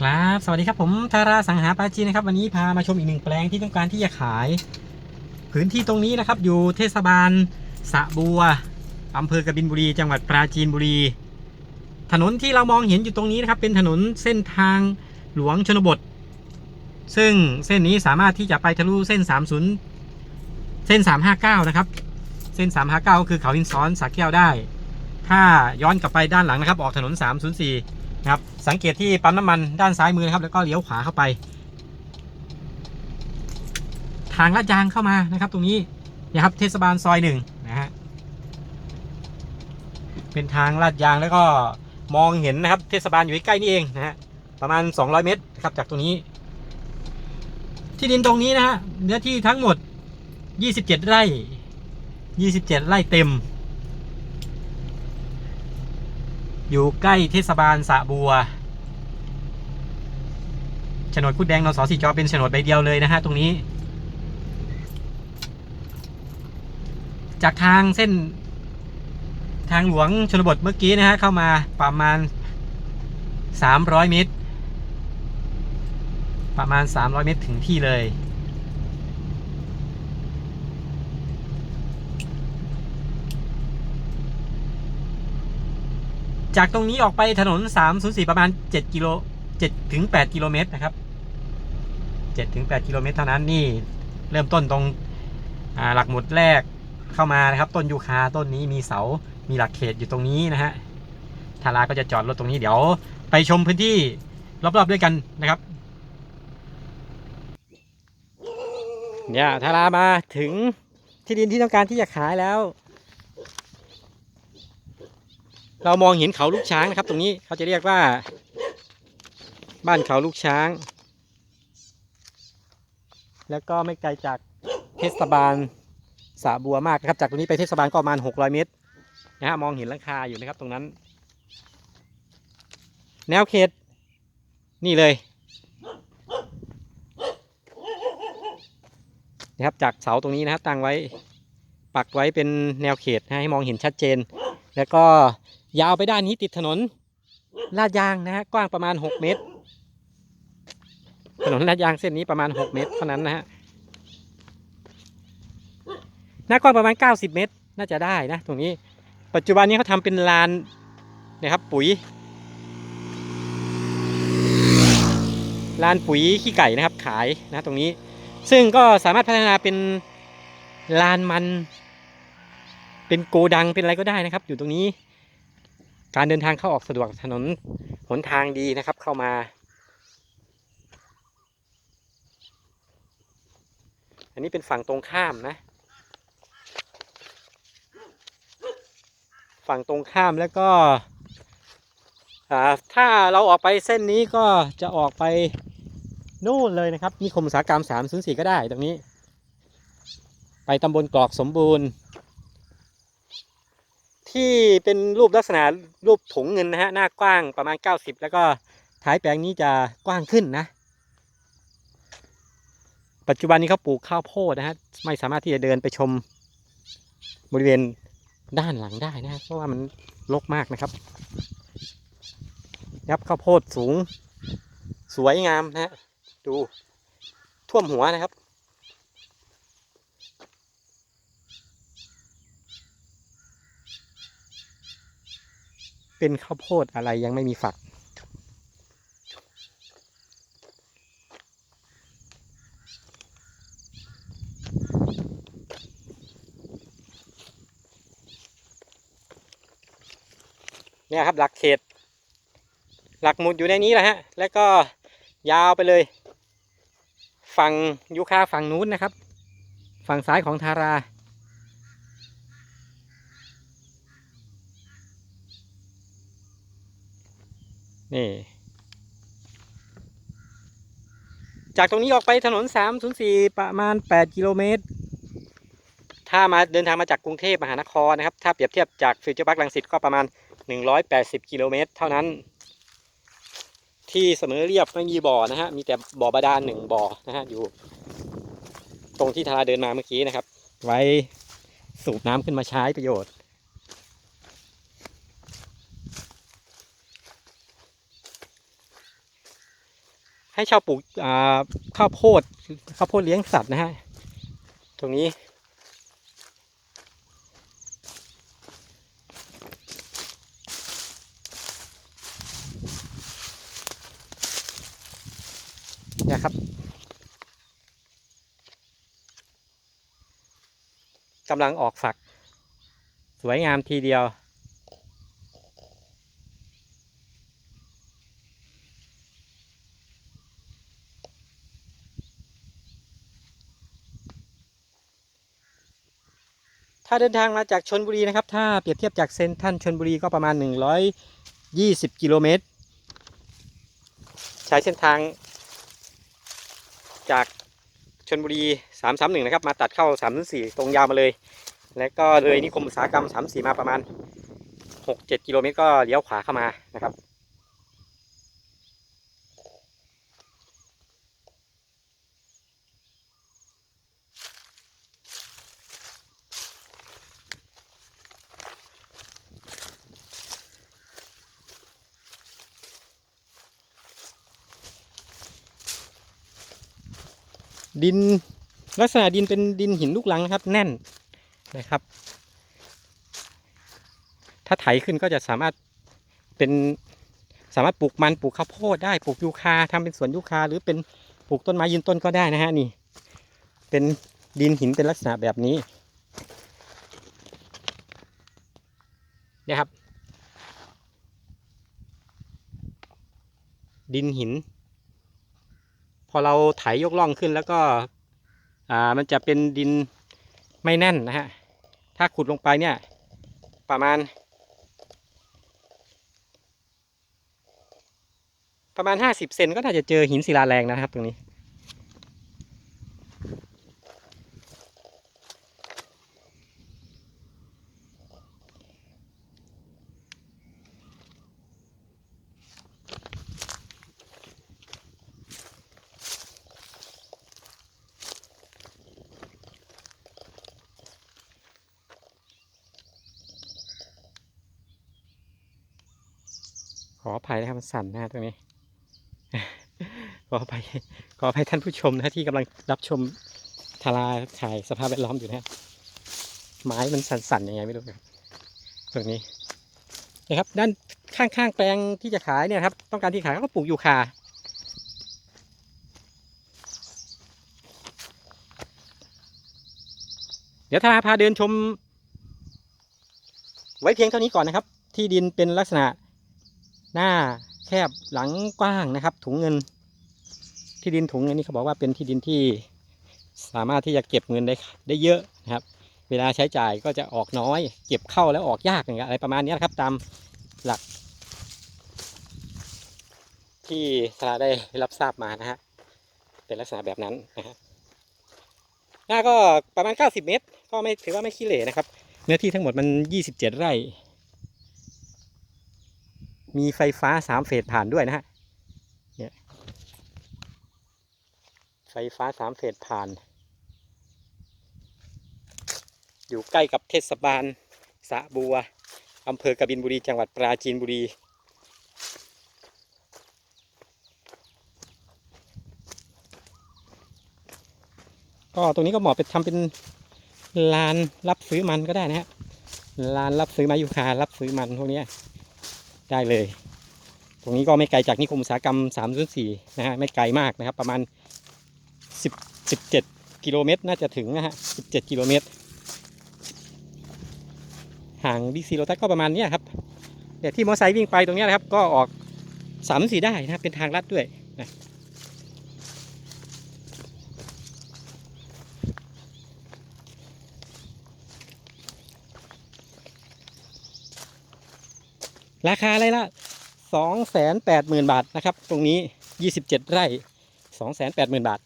ครับสวัสดีครับผมธาราสังหาปาจีนนะครับวันนี้พามาชมอีกหนึ่งแปลงที่ต้องการที่จะขาย พื้นที่ตรงนี้นะครับ อยู่เทศบาลสะบัวอำเภอกบินบุรี จังหวัดปราจีนบุรี ถนนที่เรามองเห็นอยู่ตรงนี้นะครับ เป็นถนนเส้นทางหลวงชนบท ซึ่งเส้นนี้สามารถที่จะไปทะลุเส้น 30 เส้น 359 นะครับ เส้น 359ก็คือเขาหินซ้อนสักแก้วได้ ถ้าย้อนกลับไปด้านหลังนะครับ ออกถนน 304 นะครับ สังเกตที่ปั๊มน้ำมันด้านซ้ายมือนะครับ แล้วก็เลี้ยวขวาเข้าไป ทางลาดยางเข้ามานะครับ ตรงนี้นะครับเทศบาลซอยหนึ่งนะฮะเป็นทางลาดยางแล้วก็มองเห็นนะครับ เทศบาลอยู่ใกล้นี่เองนะฮะประมาณ 200 เมตรนะครับจากตรงนี้ ที่ดินตรงนี้นะฮะเนื้อที่ทั้งหมด 27 ไร่ 27 ไร่เต็ม อยู่ใกล้เทศบาลสะบัวโฉนดคุดแดงนสสีจอเป็นโฉนดใบเดียวเลยนะฮะตรงนี้ จากทางเส้นทางหลวงชนบทเมื่อกี้นะฮะเข้ามาประมาณ 300 เมตร ประมาณ 300 เมตรถึงที่เลย จากตรงนี้ออกไปถนน 304 ประมาณ 7 กิโล7ถึง 8 กิโลเมตรนะครับ7ถึง 8 กิโลเมตรเท่านั้นนี่เริ่มต้นตรงหลักหมุดแรกเข้ามานะครับ ต้นยูคาต้นนี้มีเสา มีหลักเขตอยู่ตรงนี้นะฮะทาราก็จะจอดรถตรงนี้เดี๋ยว ไปชมพื้นที่รอบๆด้วยกันนะครับเนี่ยทารามาถึงที่ดินที่ต้องการที่จะขายแล้ว เรามองเห็นเขาลูกช้างนะครับ ตรงนี้เขาจะเรียกว่า บ้านเขาลูกช้าง แล้วก็ไม่ไกลจากเทศบาลสาบัวมากนะครับ จากตรงนี้ไปเทศบาลก็ประมาณ 600 เมตรนะฮะมองเห็นหลังคาอยู่นะครับตรงนั้น แนวเขตนี่เลยนะครับจากเสาตรงนี้นะครับตั้งไว้ปักไว้เป็นแนวเขตให้มองเห็นชัดเจน แล้วก็ ยาวไปด้านนี้ติดถนนลาดยางนะฮะกว้างประมาณ 6 เมตร ถนนลาดยางเส้นนี้ประมาณ 6 เมตรเท่านั้นนะฮะหน้ากว้างประมาณ 90 เมตร น่าจะได้นะ ตรงนี้ ปัจจุบันนี้เขาทำเป็นลานนะครับปุ๋ยลานปุ๋ยขี้ไก่นะครับขายนะตรงนี้ ซึ่งก็สามารถพัฒนาเป็นลานมัน เป็นโกดังเป็นอะไรก็ได้นะครับ อยู่ตรงนี้ การเดินทางเข้าออกสะดวกถนนหนทางดีนะครับ เข้ามา อันนี้เป็นฝั่งตรงข้ามนะ ฝั่งตรงข้ามแล้วก็ถ้าเราออกไปเส้นนี้ก็จะออกไปนู่นเลยนะครับนิคมอุตสาหกรรม304 ก็ได้ตรงนี้ ไปตำบลกรอกสมบูรณ์ ที่เป็นรูปลักษณะรูปถุงเงินนะฮะหน้ากว้างประมาณ 90 แล้วก็ท้ายแปลงนี้จะกว้างขึ้นนะ ปัจจุบันนี้เขาปลูกข้าวโพดนะฮะไม่สามารถที่จะเดินไปชมบริเวณด้านหลังได้นะฮะเพราะว่ามันรกมากนะครับยับข้าวโพดสูง สวยงามนะฮะดูท่วมหัวนะครับ เป็นข้าวโพดอะไรยังไม่มีฝัก เนี่ยครับหลักเขต หลักหมุดอยู่ในนี้แหละฮะ แล้วก็ยาวไปเลย ฝั่งยูคาฝั่งนู้นนะครับ ฝั่งซ้ายของทารา นี่ จากตรงนี้ออกไปถนน 304 ประมาณ 8 กิโลเมตร ถ้ามาเดินทางมาจากกรุงเทพมหานครนะครับ ถ้าเปรียบเทียบจากฟิวเจอร์พาร์คลังสิตก็ประมาณ 180 กิโลเมตร เท่านั้น ที่เสมอเรียบไม่มีบ่อนะฮะ มีแต่บ่อบาดาลหนึ่งบ่อนะฮะ อยู่ ตรงที่ทาราเดินมาเมื่อกี้นะครับ ไว้สูบน้ำขึ้นมาใช้ประโยชน์ ให้ช่าปลูกข้าวโพดข้าวโพดเลี้ยงสัตว์นะฮะตรงนี้ นะครับกำลังออกฝัก สวยงามทีเดียวาเดินทางมาจากชนบุรีนะครับ ถ้าเปรียบเทียบจากเซนทันชนบุรีก็ประมาณ 120 กิโลเมตร ใช้เส้นทาง จากชนบุรี 331 นะครับ มาตัดเข้า 304 ตรงยาวมาเลย แล้วก็เลยนิคมอุตสาหกรรม 34 มาประมาณ 6-7 กิโลเมตรก็เลี้ยวขวาเข้ามานะครับ ดินลักษณะดินเป็นดินหินลูกรังนะครับ แน่นนะครับ ถ้าไถขึ้นก็จะสามารถเป็นสามารถปลูกมันปลูกข้าวโพดได้ปลูกยูคาทำเป็นสวนยูคา หรือเป็นปลูกต้นไม้ยืนต้นก็ได้นะฮะนี่ เป็นดินหินเป็นลักษณะแบบนี้นี่ยครับ ดินหิน อเราไถยกล่องขึ้นแล้วก็ อ่ามันจะเป็นดินไม่แน่นนะฮะ ถ้าขุดลงไปเนี่ย ประมาณ ประมาณห้าสิบเซนก็น่าจะเจอหินศิลาแรงนะครับตรงนี้ ออภัยนะครับมันสั่นนะตรงนี้ ขออภัยขออภัยท่านผู้ชมนะที่กำลังรับชมทาราถ่ายสภาพแวดล้อมอยู่นะฮะไม้มันสั่นๆยังไงไม่รู้ครับตรงนี้นะครับ ด้านข้างๆแปลงที่จะขายเนี่ยครับ ต้องการที่ขายก็ปลูกยูคาเดี๋ยวทาราพาเดินชม ไว้เพียงเท่านี้ก่อนนะครับ ที่ดินเป็นลักษณะ หน้าแคบหลังกว้างนะครับ ถุงเงิน ที่ดินถุงเงินนี่เขาบอกว่าเป็นที่ดินที่สามารถที่จะเก็บเงินได้ได้เยอะนะครับ เวลาใช้จ่ายก็จะออกน้อย เก็บเข้าแล้วออกยากอย่างเงี้ยอะไรประมาณนี้นะครับตามหลัก ที่สาราได้รับทราบมานะฮะเป็นลักษณะแบบนั้นนะฮะหน้าก็ประมาณ 90 เมตร ก็ไม่ถือว่าไม่ขี้เหร่นะครับ เนื้อที่ทั้งหมดมัน 27 ไร่ มีไฟฟ้าสามเฟสผ่านด้วยนะฮะเนี่ยไฟฟ้าสามเฟสผ่าน อยู่ใกล้กับเทศบาลสะบัวอำเภอกบินบุรีจังหวัดปราจีนบุรีก็ตรงนี้ก็เหมาะเป็นทำเป็นลานรับซื้อมันก็ได้นะฮะลานรับซื้อมายูคารับซื้อมันพวกนี้ ได้เลย ตรงนี้ก็ไม่ไกลจากนิคมอุตสาหกรรม 304 นะฮะ ไม่ไกลมากนะครับ ประมาณ 10 17 กิโลเมตร น่าจะถึงนะฮะ 17 กิโลเมตร ห่างบิ๊กซีโรตัสก็ประมาณนี้ครับแต่ที่มอเตอร์ไซค์วิ่งไปตรงนี้นะครับ ก็ออก 3-4 ได้นะ เป็นทางลัดด้วยนะ ราคาอะไรละสองแสนแปดหมื่นบาทนะครับ ตรงนี้ยี่สิบเจ็ดไร่สองแสนแปดหมื่นบาท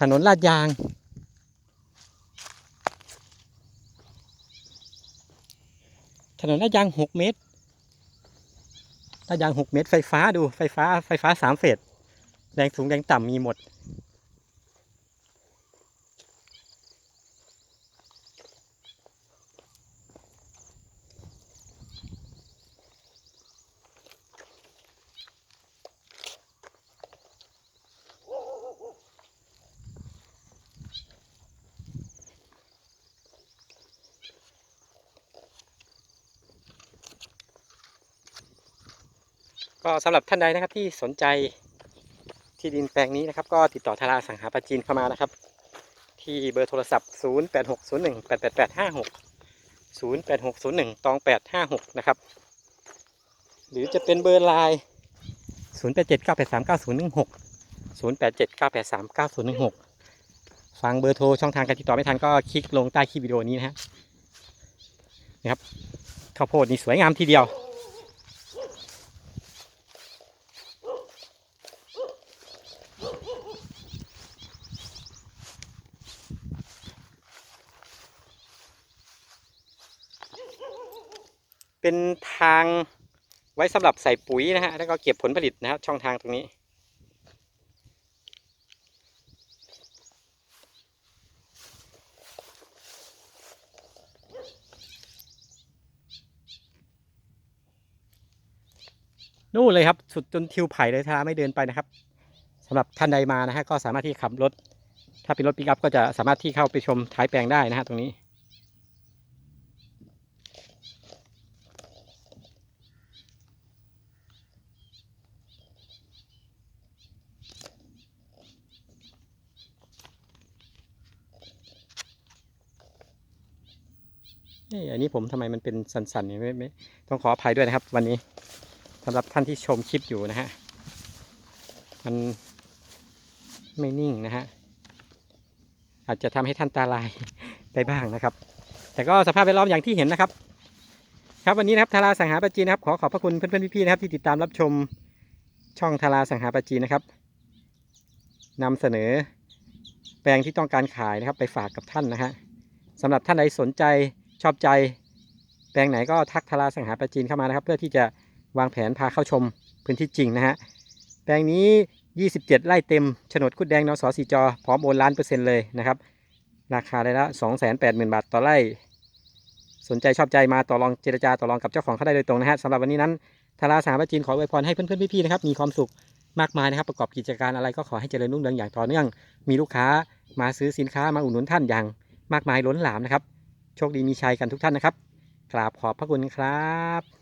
ถนนลาดยาง ถนนลาดยางหกเมตรลาดยางหกเมตรไฟฟ้าดูไฟฟ้าไฟฟ้าสามเฟสแรงสูงแรงต่ำมีหมด ก็สำหรับท่านใดนะครับที่สนใจที่ดินแปลงนี้นะครับ ก็ติดต่อทาราสังหาปาจีนเข้ามานะครับ ที่เบอร์โทรศัพท์ 0 8 6 0 1 8 8 8 5 6 0 8 6 0 1ตอง8 5 6 นะครับ หรือจะเป็นเบอร์ไลน์0 8 7 9 8 3 9 0 1 6 0 8 7 9 8 3 9 0 1 6 ฟังเบอร์โทรช่องทางการติดต่อไม่ทันก็คลิกลงใต้คลิปวิดีโอนี้นะฮะนี่ครับข้าวโพดนี่สวยงามทีเดียว เป็นทางไว้สำหรับใส่ปุ๋ยนะฮะแล้วก็เก็บผลผลิตนะครับ ช่องทางตรงนี้ นู่นเลยครับ สุดจนทิวไผ่เลยถ้าไม่เดินไปนะครับสำหรับท่านใดมานะฮะก็สามารถที่ขับรถ ถ้าเป็นรถปิกอัพก็จะสามารถที่เข้าไปชมท้ายแปลงได้นะฮะตรงนี้ อันนี้ผมทำไมมันเป็นสันๆเนี่ยไม่ไม่ต้องขออภัยด้วยนะครับ วันนี้สำหรับท่านที่ชมคลิปอยู่นะฮะมันไม่นิ่งนะฮะอาจจะทำให้ท่านตาลายได้บ้างนะครับ แต่ก็สภาพแวดล้อมอย่างที่เห็นนะครับ ครับวันนี้นะครับทาราสังหาปจีนะครับ ขอขอบพระคุณเพื่อนๆพี่ๆนะครับ ที่ติดตามรับชมช่องทาราสังหาปจีนนะครับนำเสนอแปลงที่ต้องการขายนะครับ ไปฝากกับท่านนะฮะสำหรับท่านใดสนใจ ชอบใจแปลงไหนก็ทักทาราสังหาปาจีนเข้ามานะครับ เพื่อที่จะวางแผนพาเข้าชมพื้นที่จริงนะฮะแปลงนี้ 27 ไร่เต็มโฉนดคุดแดงนสสีจอพร้อมโอนล้านเปอร์เซ็นต์เลยนะครับ ราคาได้ละ280,000 บาทต่อไร่ สนใจชอบใจมาต่อรองเจรจาต่อรองกับเจ้าของเขาได้โดยตรงนะฮะสำหรับวันนี้นั้นทาราสังหาปจีนขออวยพรให้เพื่อนๆพี่ๆนะครับมีความสุขมากมายนะครับ ประกอบกิจการอะไรก็ขอให้เจริญรุ่งเรืองอย่างต่อเนื่อง มีลูกค้ามาซื้อสินค้ามาอุดหนุนท่านอย่างมากมายล้นหลามนะครับ โชคดีมีชัยกันทุกท่านนะครับกราบขอบพระคุณครับ